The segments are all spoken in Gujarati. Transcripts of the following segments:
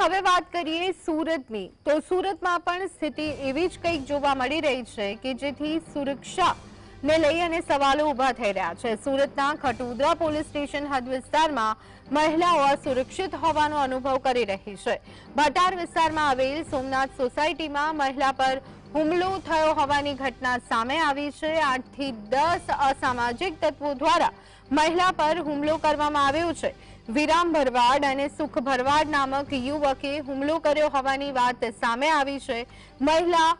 હવે વાત કરીએ સુરતની. તો સુરતમાં પણ સ્થિતિ એવી જ કંઈક જોવા મળી રહી છે કે જેથી સુરક્ષા ને લઈ અને સવાલો ઊભા થઈ રહ્યા છે. સુરતના ખટુદરા પોલીસ સ્ટેશન હદ વિસ્તારમાં મહિલાઓ અસુરક્ષિત હોવાનો અનુભવ કરી રહી છે. ભટાર વિસ્તારમાં આવેલ સોમનાથ સોસાયટીમાં મહિલા પર હુમલો થયો હોવાની ઘટના સામે આવી છે. આઠથી દસ અસામાજિક તત્વો દ્વારા મહિલા પર હુમલો કરવામાં આવ્યો છે. વિરામ ભરવાડ અને સુખ ભરવાડ નામક યુવકે હુમલો કર્યો હોવાની વાત સામે આવી છે. મહિલા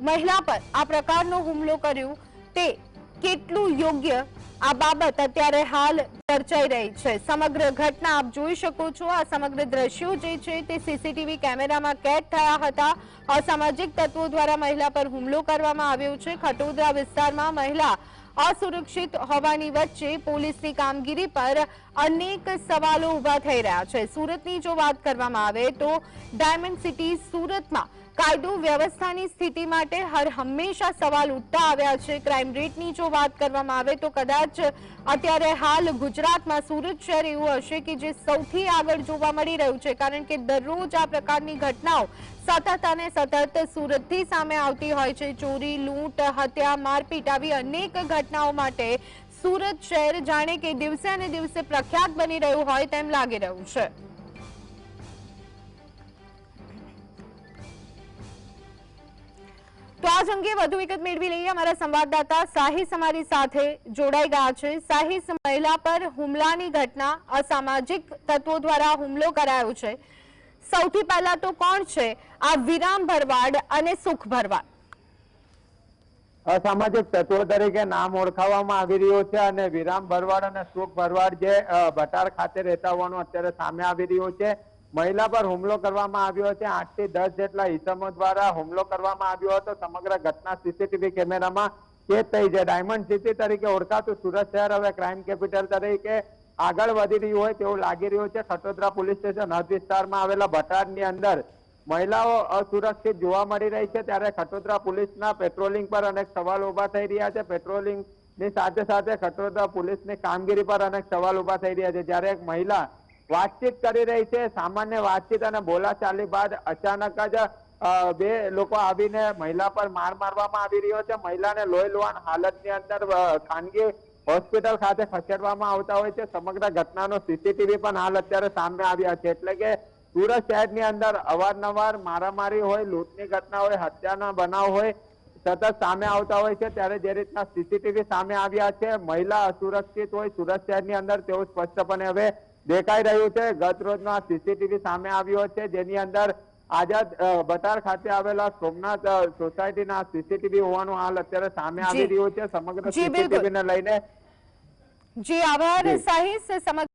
મહિલા પર આ પ્રકારનો હુમલો કર્યો. તે કેટલું યોગ્ય? આ બાબત અત્યારે હાલ ચર્ચાઈ રહી છે. સમગ્ર ઘટના આપ જોઈ શકો છો. આ સમગ્ર દ્રશ્યો જે છે તે સીસીટીવી કેમેરામાં કેદ થયા હતા. અસામાજિક તત્વો દ્વારા મહિલા પર હુમલો કરવામાં આવ્યો છે. ખટોદરા વિસ્તારમાં મહિલા અસુરક્ષિત હોવાની વચ્ચે પોલીસની કામગીરી પર અનેક સવાલો ઊભા થઈ રહ્યા છે. સુરતની જો વાત કરવામાં આવે તો ડાયમંડ સિટી સુરતમાં કાયદો વ્યવસ્થાની સ્થિતિ માટે હર હંમેશા સવાલ ઉઠતા આવ્યા છે. ક્રાઇમ રેટની જો વાત કરવામાં આવે તો કદાચ અત્યારે હાલ ગુજરાતમાં સુરત શહેર એવું હશે કે જે સૌથી આગળ જોવા મળી રહ્યું છે. કારણ કે દરરોજ આ પ્રકારની ઘટનાઓ સતત અને સતત સુરતથી સામે આવતી હોય છે. ચોરી, લૂંટ, હત્યા, મારપીટ આવી અનેક ઘટનાઓ માટે સુરત શહેર જાણે કે દિવસે અને દિવસે પ્રખ્યાત બની રહ્યું હોય તેમ લાગી રહ્યું છે. આજ અંગે વધુ વિગત મેળવી લઈએ. અમારા સંવાદદાતા સાહિસ અમારી સાથે જોડાઈ ગયા છે. સાહિસ મહિલા પર હુમલાની ઘટના અસામાજિક તત્વો દ્વારા હુમલો કરાયો છે. સૌથી પહેલા તો કોણ છે? આ વિરામ ભરવાડ અને સુખ ભરવાડ. અસામાજિક તત્વો તરીકે નામ ઓળખાવવામાં આવી રહ્યો છે અને વિરામ ભરવાડ અને સુખ ભરવાડ જે ભટાર ખાતે રહેતા હોવાનું અત્યારે સામે આવી રહ્યો છે. મહિલા પર હુમલો કરવામાં આવ્યો છે. આઠથી દસ જેટલા ઇસમો દ્વારા હુમલો કરવામાં આવ્યો હતો. સમગ્ર ઘટના સીસીટીવી કેમેરામાં કેદ થઈ છે. ડાયમંડ સિટી તરીકે ઓળખાતું સુરત શહેર હવે ક્રાઇમ કેપિટલ તરીકે આગળ વધી રહ્યું હોય તેવું લાગી રહ્યું છે. ખટોદરા પોલીસ સ્ટેશન હદ વિસ્તારમાં આવેલા ભટાડની અંદર મહિલાઓ અસુરક્ષિત જોવા મળી રહી છે. ત્યારે ખટોદરા પોલીસના પેટ્રોલિંગ પર અનેક સવાલ ઊભા થઈ રહ્યા છે. પેટ્રોલિંગની સાથે સાથે ખટોદરા પોલીસની કામગીરી પર અનેક સવાલ ઊભા થઈ રહ્યા છે. જ્યારે એક મહિલા વાતચીત કરી રહી છે. સામાન્ય વાતચીત અને બોલાચાલી બાદ અચાનક જ બે લોકો આવીને મહિલા પર માર મારવામાં આવી રહ્યો છે. મહિલાને લોહી લોહાણ હાલતની અંદર ખાનગી હોસ્પિટલ ખાતે ખસેડવામાં આવતા હોય છે. સમગ્ર ઘટનાનો સીસીટીવી પણ હાલ અત્યારે સામે આવ્યા છે. એટલે કે સુરત શહેરની અંદર અવારનવાર મારામારી હોય, લૂંટની ઘટના હોય, હત્યાના બનાવ હોય, સતત સામે આવતા હોય છે. ત્યારે જે રીતના સીસીટીવી સામે આવ્યા છે, મહિલા અસુરક્ષિત હોય, સુરત શહેરની અંદર તેવું સ્પષ્ટપણે હવે દેખાઈ રહ્યું છે ગત રોજનો આ સીસીટીવી સામે આવ્યો છે જેની અંદર આઝાદ બટાર ખાતે આવેલા સોમનાથ સોસાયટીના સીસીટીવી હોવાનું હાલ અત્યારે સામે આવી રહ્યું છે સમગ્ર જી, બિલકુલ. સીસીટીવી ને લઈને જી આભાર. સાહિસ સમગ્ર